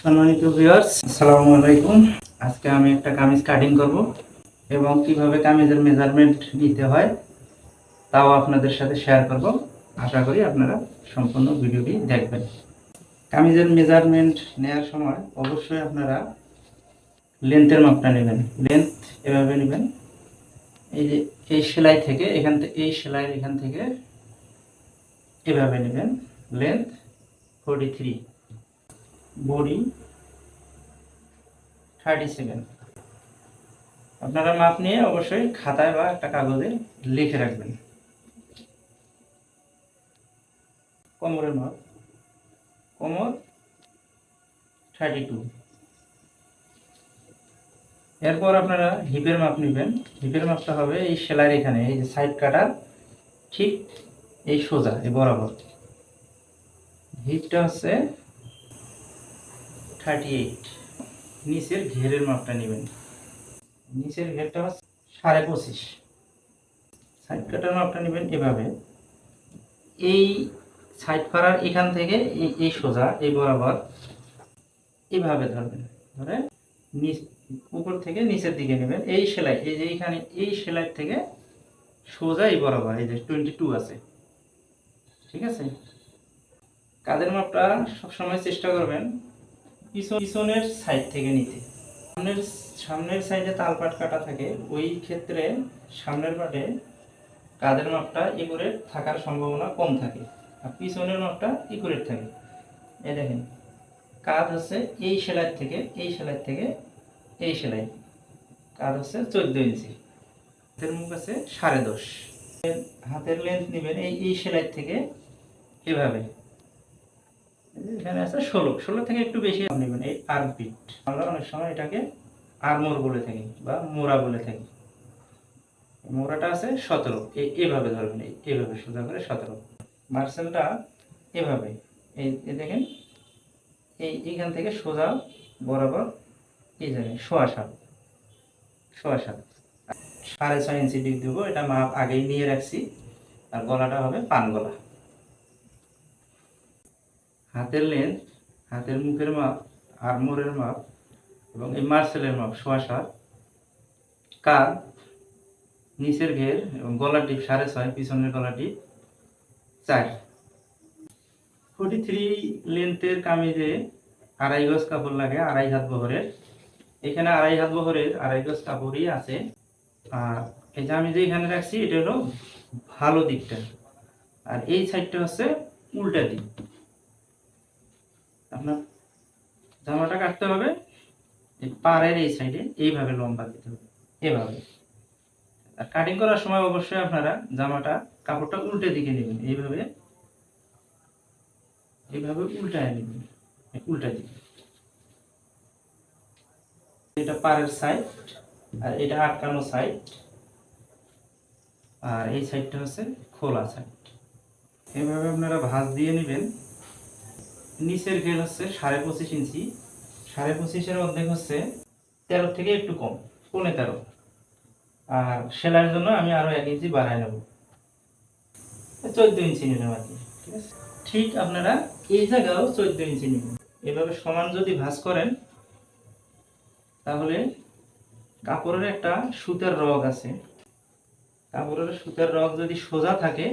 সম্মানিত ভিউয়ার্স আসসালামু আলাইকুম। আজকে আমি একটা কামিজ কাটিং করব এবং কীভাবে কামিজের মেজারমেন্ট নিতে হয় তাও আপনাদের সাথে শেয়ার করব। আশা করি আপনারা সম্পূর্ণ ভিডিওটি দেখবেন। কামিজের মেজারমেন্ট নেওয়ার সময় অবশ্যই আপনারা লেন্থের মাপটা নেবেন। লেন্থ এভাবে নেবেন। এই যে এই সেলাই থেকে এখান থেকে এই সেলাইয়ের এখান থেকে এভাবে নেবেন। Length forty three body thirty seven আপনারা মাপ নিয়ে অবশ্যই খাতায় বা একটা কাগজে লিখে রাখবেন। কোমরের মাপ। কোমর থার্টি টু এরপর আপনারা হিপের মাপ নেবেন। হিপের মাপটা হবে এই সেলাইয়ের এখানে, এই যে সাইড কাটার ঠিক এই সোজা, এই বরাবর। হিপটা হচ্ছে থার্টি এইট নিচের ঘেরের মাপটা নেবেন। নিচের ঘেরটা সাড়ে পঁচিশ। সাইড কাটার মাপটা নেবেন এভাবে। এই সাইড এখান থেকে এই সোজা, এই বরাবর ধরবেন। ধরে উপর থেকে নিচের দিকে নেবেন। এই সেলাই, এই যে এইখানে এই সেলাই থেকে সোজা এই বরাবর, এই যে টোয়েন্টি টু আছে। ঠিক আছে? কাদের মাপটা সবসময় চেষ্টা করবেন। পিছনের সাইড থেকে নিতে। সামনের সামনের সাইডে তালপাট কাটা থাকে, ওই ক্ষেত্রে সামনের পাটে কাদের মাপটা একুরেট থাকার সম্ভাবনা কম থাকে, আর পিছনের মাপটা একুরেট থাকে। এই দেখেন কাজ হচ্ছে এই সেলাই থেকে, এই সেলাই থেকে এই সেলাই। কাজ হচ্ছে চোদ্দ ইঞ্চি। হাতের মুখ আছে সাড়ে দশ। হাতের লেন্থ নেবেন এই এই সেলাই থেকে এভাবে। এখানে আছে ষোলো। ষোলো থেকে একটু বেশি নেবেন, এই আর্ম পিট আমরা অনেক সময় এটাকে আর্মোর বলে থাকি বা মোড়া বলে থাকি। মোড়াটা আছে সতেরো। এভাবে ধরবেন এভাবে সোজা করে সতেরো। মার্সেলটা এভাবে। এই দেখেন, এই, এইখান থেকে সোজা বরাবর এই জায়গায়, সোয়া সাত। সোয়া সাত। সাড়ে ছয় ইঞ্চি ডিপ দেবো, এটা মাপ আগেই নিয়ে রাখছি। আর গলাটা হবে পান গলা হাতের লেন্থ হাতের মুখের মাপ আর্মোরের মাপ এবং এই মার্সেলের মাপ, সোয়া সাত। কার নিচের ঘের এবং গলা টিপ সাড়ে ছয়, পিছনের গলা টিপ চার। ফোর্টি থ্রি লেন্থের কামিজে আড়াই গজ কাপড় লাগে, আড়াই হাত বহরের। এখানে আড়াই হাত বহরের আড়াই গজ কাপড়ই আছে। আর এই যে আমি যে এখানে রাখছি, এটা হলো ভালো দিকটা। আর এই সাইডটা হচ্ছে উল্টা দিক। আপনার জামাটা কাটতে হবে পাড়ের এই সাইডে এইভাবে লম্বা দিতে হবে, এভাবে। আর কাটিং করার সময় অবশ্যই আপনারা জামাটা, কাপড়টা উল্টে দিকে নেবেন, এইভাবে এইভাবে উল্টায় নেবেন উল্টা দিকে। এটা পাড়ের সাইড আর এটা আটকানো সাইড আর এই সাইডটা হচ্ছে খোলা সাইড এইভাবে আপনারা ভাঁজ দিয়ে নেবেন। নিচের ঘের হচ্ছে সাড়ে পঁচিশ ইঞ্চি। সাড়ে পঁচিশের অর্ধেক হচ্ছে তেরো থেকে একটু কম, পৌনে তেরো। আর সেলাইয়ের জন্য আমি আরও এক ইঞ্চি বাড়াই নেব। চোদ্দ ইঞ্চি নিলাম আর কি, ঠিক আছে? ঠিক আপনারা এই জায়গাও চোদ্দ ইঞ্চি নেবেন। এভাবে সমান যদি ভাঁজ করেন, তাহলে কাপড়ের একটা সুতার রগ আছে। কাপড়ের সুতার রগ যদি সোজা থাকে,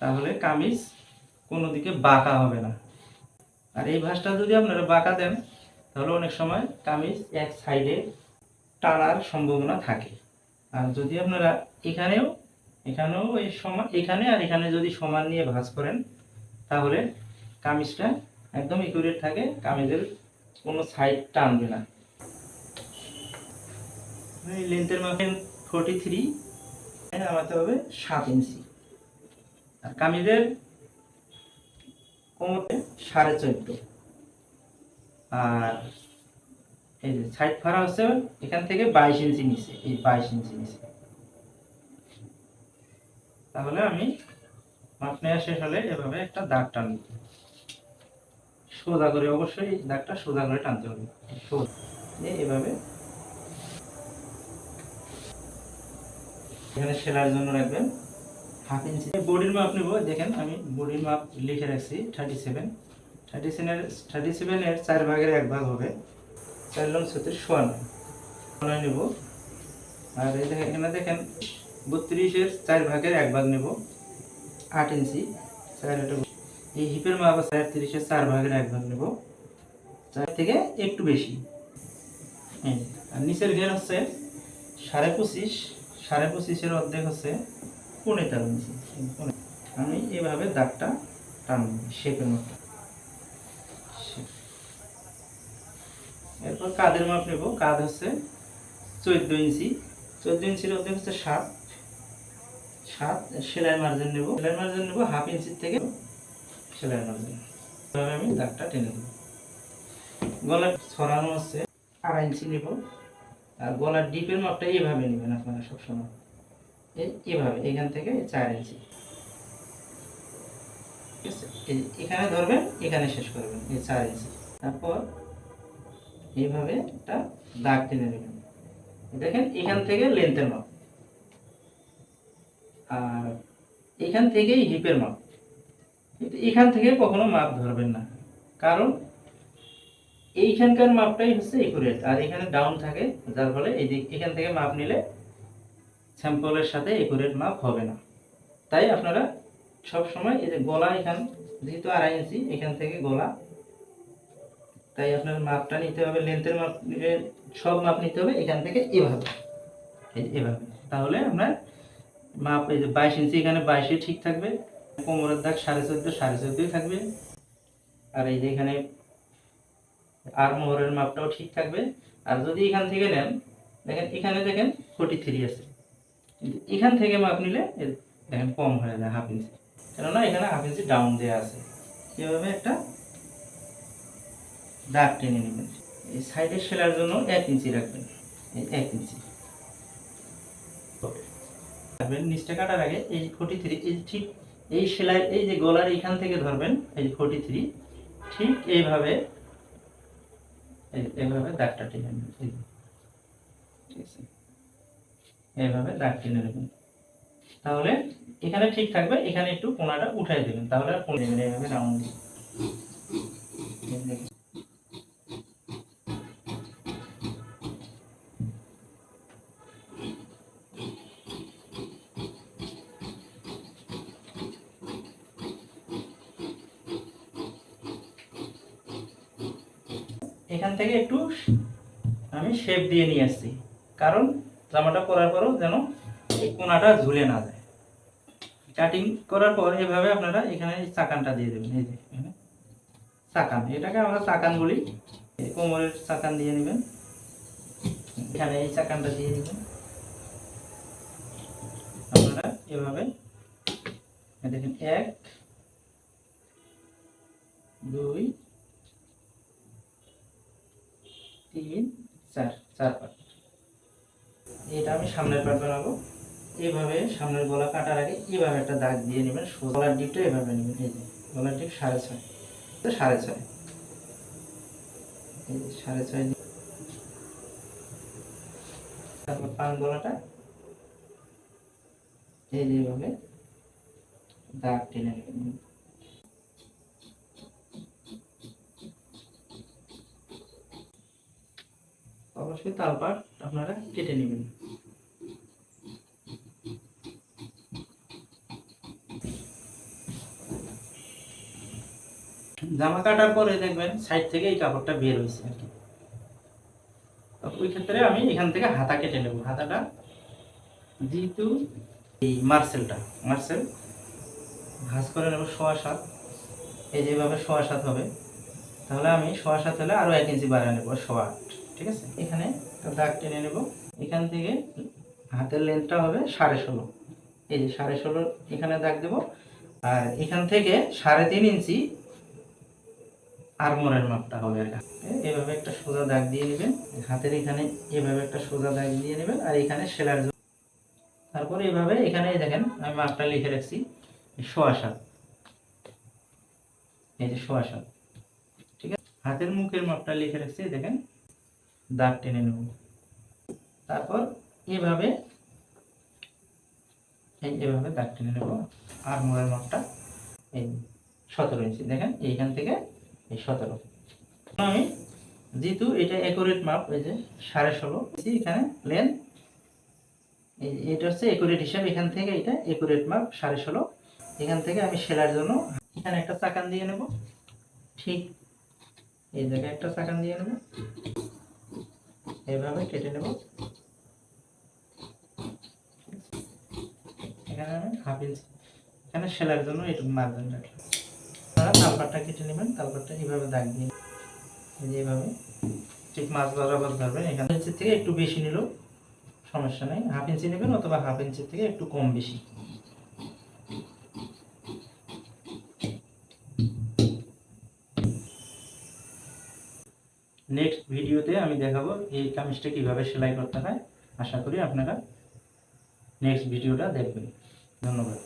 তাহলে কামিজ কোনো দিকে বাঁকা হবে না। আর এই ভাঁজটা যদি আপনারা বাঁকা দেন, তাহলে অনেক সময় কামিজ এক সাইডে টানার সম্ভাবনা থাকে। আর যদি আপনারা এখানেও এখানেও এই সমান, এখানে আর এখানে যদি সমান নিয়ে ভাঁজ করেন, তাহলে কামিজটা একদম ইকুরেট থাকে, কামিজের কোনো সাইড টানবে না। লেন্থের মাপে ফোর্টি থ্রি নামাতে হবে সাত ইঞ্চি। আর কামিজের কোমরে সাড়ে চোদ্দ। আর এই যে সাইড ফাড়া হচ্ছে এখান থেকে বাইশ ইঞ্চি নিচে, এই বাইশ ইঞ্চি নিচে। তাহলে আমি মাপ নেওয়া শেষ হলে এভাবে একটা দাগ টানব। সোজা করে অবশ্যই দাগটা সোজা করে টানতে হবে। সোজা। এভাবে এখানে সেলাইয়ের জন্য রাখবেন। Half inch. বডির মাপ নেব দেখেন আমি বডির মাপ লিখে রাখছি থার্টি সেভেন থার্টি সেভেনের থার্টি সেভেনের চার ভাগের এক ভাগ হবে। চার লং ছত্রিশ সোয়া নয় নেব। আর এই দেখেন এখানে দেখেন বত্রিশের চার ভাগের এক ভাগ নেব। আট ইঞ্চি। চার এই হিপের মাপ আছে তিরিশের চার ভাগের এক ভাগ নেব। চার থেকে একটু বেশি। এই, আর নিচের ঘের হচ্ছে সাড়ে পঁচিশ। সাড়ে পঁচিশের অর্ধেক হচ্ছে পনেরো তেরো ইঞ্চি। আমি এভাবে দাগটা টানব, শেপের মতো। এরপর কাদের মাপ নেব। কাদ হচ্ছে চোদ্দ ইঞ্চি। চোদ্দ ইঞ্চির অর্ধেক হচ্ছে সাত। সাত সেলাই মার্জিন নেব। সেলাই মার্জিন নেব হাফ ইঞ্চির থেকে সেলাই মার্জিন এভাবে আমি দাগটা টেনে দেবো গলার ছড়ানো হচ্ছে আড়াই ইঞ্চি নেব। আর গলার ডিপের মাপটা এইভাবে নেবেন আপনারা সবসময়। এই এভাবে, এখান থেকে চার ইঞ্চি। এখানে ধরবেন, এখানে শেষ করবেন, এই চার ইঞ্চি। তারপর এইভাবে একটা দাগ টেনে নেবেন। দেখেন, এখান থেকে লেন্থের মাপ। আর এখান থেকেই হিপের মাপ। কিন্তু এখান থেকে কখনো মাপ ধরবেন না। কারণ এইখানকার মাপটাই হচ্ছে একুরেট আর এখানে ডাউন থাকে, যার ফলে এই এখান থেকে মাপ নিলে স্যাম্পলের সাথে একুরেট মাপ হবে না। তাই আপনারা সব সময় এই যে গলা এখান, যেহেতু আড়াই ইঞ্চি এখান থেকে গলা, তাই আপনার মাপটা নিতে হবে লেন্থের মাপ সব মাপ নিতে হবে এখান থেকে এভাবে। এভাবে। তাহলে আপনার মাপ এই যে বাইশ ইঞ্চি এখানে বাইশে ঠিক থাকবে। কোমরের দাগ সাড়ে চোদ্দ, সাড়ে চোদ্দোই থাকবে। আর এই যে এখানে আর মোহরের মাপটাও ঠিক থাকবে। আর যদি এখান থেকে নেন, দেখেন এখানে দেখেন ফোর্টি থ্রি আছে। এখান থেকে মাপ নিলে দেখেন কম হয়ে যায় হাফ ইঞ্চি কেননা এখানে হাফ ইঞ্চি ডাউন দেওয়া আছে। এভাবে একটা দাগ টেনে নেবেন। এই সাইডের সেলার জন্য এক ইঞ্চি রাখবেন। এই এক ইঞ্চি রাখবেন, নিচটা কাটার আগে এই ফোর্টি থ্রি এই ঠিক এই সেলাই এই যে গলার এইখান থেকে ধরবেন, এই ফোর্টি থ্রি ঠিক এইভাবে এই- এইভাবে দাগটা টেনে নেবেন। ঠিক আছে। এইভাবে দাগ টেনে দেবেন তাহলে এখানে ঠিক থাকবে, এখানে একটু কোনাটা উঠাই দেবেন। তাহলে আর দেবেন এইভাবে রাউন্ড এখান থেকে একটু আমি শেপ দিয়ে নিয়ে আসছি। কারণ জামাটা পরার পরও যেন এই কোনাটা ঝুলে না যায়। কাটিং করার পর এভাবে আপনারা এখানে চাকানটা দিয়ে দেবেন, এই যে চাকান, এটাকে আমরা চাকান বলি। কোমরের চাকান দিয়ে নেবেন। এখানে এই চাকানটা দিয়ে নেবেন আপনারা এভাবে দেখেন, এক, দুই, তিন, চার চার পাট। এটা আমি সামনের পাট বানাবো। এইভাবে সামনের গলা কাটার আগে এইভাবে একটা দাগ দিয়ে নেবেন গলার ডিপটা এভাবে নেবেন, এই যে, গলার ডিপ সাড়ে ছয়। তো সাড়ে ছয়। এই সাড়ে ছয় তারপর পান গলাটা এই যে এইভাবে দাগ টেনে নেবেন। অবশ্যই তালপাট আপনারা কেটে নেবেন। জামা কাটার পরে দেখবেন সাইড থেকে এই কাপড়টা বের হয়েছে আর কি। ওই ক্ষেত্রে আমি এখান থেকে হাতা কেটে নেব। হাতাটা যেহেতু এই মার্সেলটা, মার্সেল ভাজ করে নেব সোয়া সাত। এই যেভাবে সোয়া সাত হবে, তাহলে আমি সোয়া সাত হলে আরও এক ইঞ্চি বাড়িয়ে নেব, সোয়া আট, ঠিক আছে? এখানে দাগ টেনে নেব। এখান থেকে হাতের লেন্থটা হবে সাড়ে ষোলো। এই যে সাড়ে ষোলো, এখানে দাগ দেব। আর এখান থেকে সাড়ে তিন ইঞ্চি আরমোরের মাপটা হবে এটা এভাবে একটা সোজা দাগ দিয়ে নেবেন, হাতের এখানে এভাবে একটা সোজা দাগ দিয়ে নেবেন, আর এখানে সেলার তারপরে এভাবে এখানে দেখেন আমি মাপটা লিখে রাখছি, সোয়া সাত। এই যে সোয়া সাত। ঠিক আছে? হাতের মুখের মাপটা লিখে রাখছি, দেখেন, দাগ টেনে নেব। তারপর এভাবে, এই এভাবে দাগ টেনে নেব, আর মাপটা এই সতেরো ইঞ্চি। দেখেন, এইখান থেকে এই সতেরো। আমি যেহেতু এটা একুরেট মাপ এই যে সাড়ে ষোলো এখানে লেন এই এটা হচ্ছে একুরেট হিসাব, এখান থেকে এটা একুরেট মাপ সাড়ে ষোলো। এখান থেকে আমি সেলার জন্য এখানে একটা চাকান দিয়ে নেব। ঠিক এই জায়গায় একটা চাকান দিয়ে নেব। এইভাবে কেটে নেব। এখানে আমি হাফ ইঞ্চি এখানে সেলার জন্য এটুকু মার্জিন রাখলাম। তালপাটটা কেটে নেবেন তালপাটটা এইভাবে দাগ দিয়ে এইভাবে ঠিক মাছ বরাবর ধরবেন। এখানে ইঞ্চির থেকে একটু বেশি নিলেও সমস্যা নেই। হাফ ইঞ্চি নেবেন অথবা হাফ ইঞ্চির থেকে একটু কম বেশি। নেক্সট ভিডিওতে আমি দেখাবো এই কামিজটা কীভাবে সেলাই করতে হয়। আশা করি আপনারা নেক্সট ভিডিওটা দেখবেন। ধন্যবাদ।